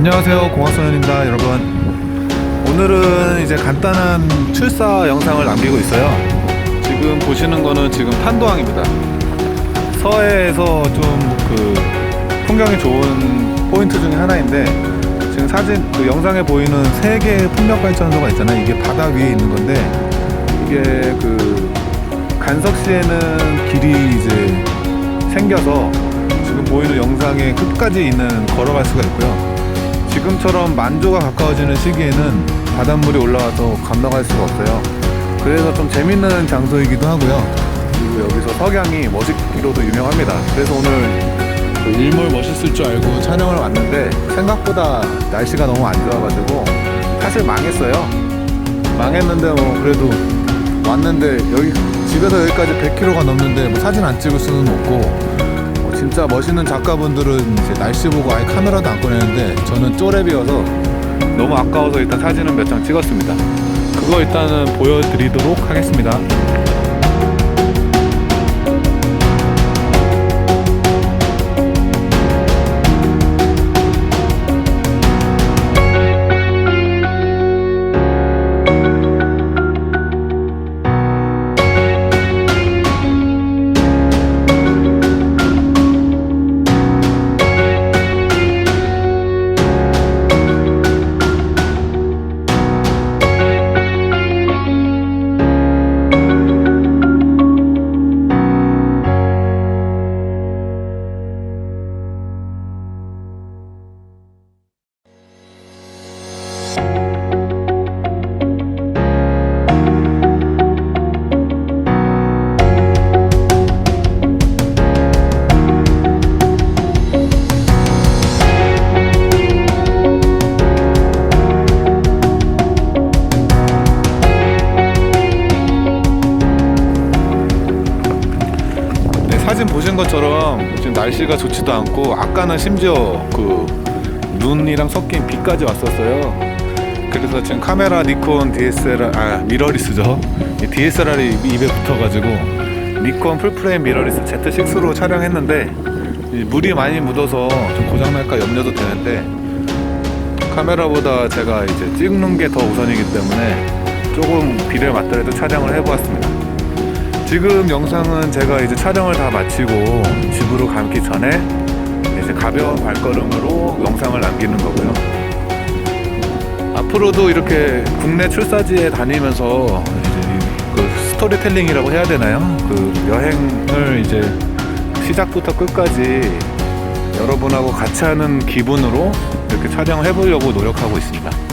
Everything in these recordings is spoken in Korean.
안녕하세요. 공학소년입니다 여러분. 오늘은 이제 간단한 출사 영상을 남기고 있어요. 지금 보시는 거는 지금 탄도항입니다. 서해에서 좀 그 풍경이 좋은 포인트 중에 하나인데 지금 사진 그 영상에 보이는 세 개의 풍력 발전소가 있잖아요. 이게 바다 위에 있는 건데 이게 그 간석시에는 길이 이제 생겨서 지금 보이는 영상의 끝까지 있는 걸어갈 수가 있고요. 지금처럼 만조가 가까워지는 시기에는 바닷물이 올라와서 건너갈 수가 없어요. 그래서 좀 재밌는 장소이기도 하고요. 그리고 여기서 석양이 멋있기로도 유명합니다. 그래서 오늘 그 일몰 멋있을 줄 알고 촬영을 왔는데 생각보다 날씨가 너무 안 좋아가지고 사실 망했어요. 망했는데 뭐 그래도 왔는데 여기 집에서 여기까지 100km가 넘는데 뭐 사진 안 찍을 수는 없고 뭐 진짜 멋있는 작가분들은 이제 날씨 보고 아예 카메라도 안 꺼내는데 저는 쪼렙이어서 너무 아까워서 일단 사진은 몇 장 찍었습니다. 그거 일단은 보여드리도록 하겠습니다. 사진 보신 것처럼 지금 날씨가 좋지도 않고 아까는 심지어 그 눈이랑 섞인 비까지 왔었어요. 그래서 지금 카메라 니콘 DSLR 아 미러리스죠. 이 DSLR이 입에 붙어가지고 니콘 풀프레임 미러리스 Z6로 촬영했는데 이 물이 많이 묻어서 좀 고장날까 염려도 되는데 카메라보다 제가 이제 찍는 게 더 우선이기 때문에 조금 비를 맞더라도 촬영을 해보았습니다. 지금 영상은 제가 이제 촬영을 다 마치고 집으로 가기 전에 이제 가벼운 발걸음으로 영상을 남기는 거고요. 앞으로도 이렇게 국내 출사지에 다니면서 그 스토리텔링이라고 해야 되나요? 그 여행을 이제 시작부터 끝까지 여러분하고 같이 하는 기분으로 이렇게 촬영을 해보려고 노력하고 있습니다.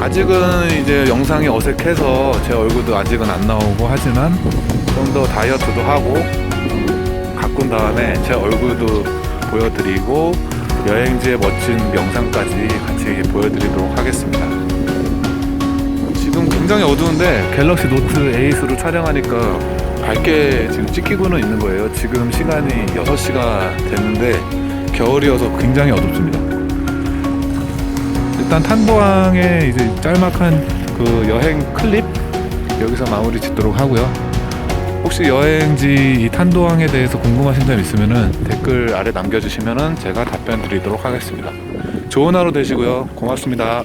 아직은 이제 영상이 어색해서 제 얼굴도 아직은 안 나오고 하지만 좀 더 다이어트도 하고 가꾼 다음에 제 얼굴도 보여드리고 여행지의 멋진 영상까지 같이 보여드리도록 하겠습니다. 지금 굉장히 어두운데 갤럭시 노트 8으로 촬영하니까 밝게 지금 찍히고는 있는 거예요. 지금 시간이 6시가 됐는데 겨울이어서 굉장히 어둡습니다. 일단 탄도항의 이제 짤막한 그 여행 클립 여기서 마무리 짓도록 하고요. 혹시 여행지 이 탄도항에 대해서 궁금하신 점 있으면은 댓글 아래 남겨주시면은 제가 답변 드리도록 하겠습니다. 좋은 하루 되시고요. 고맙습니다.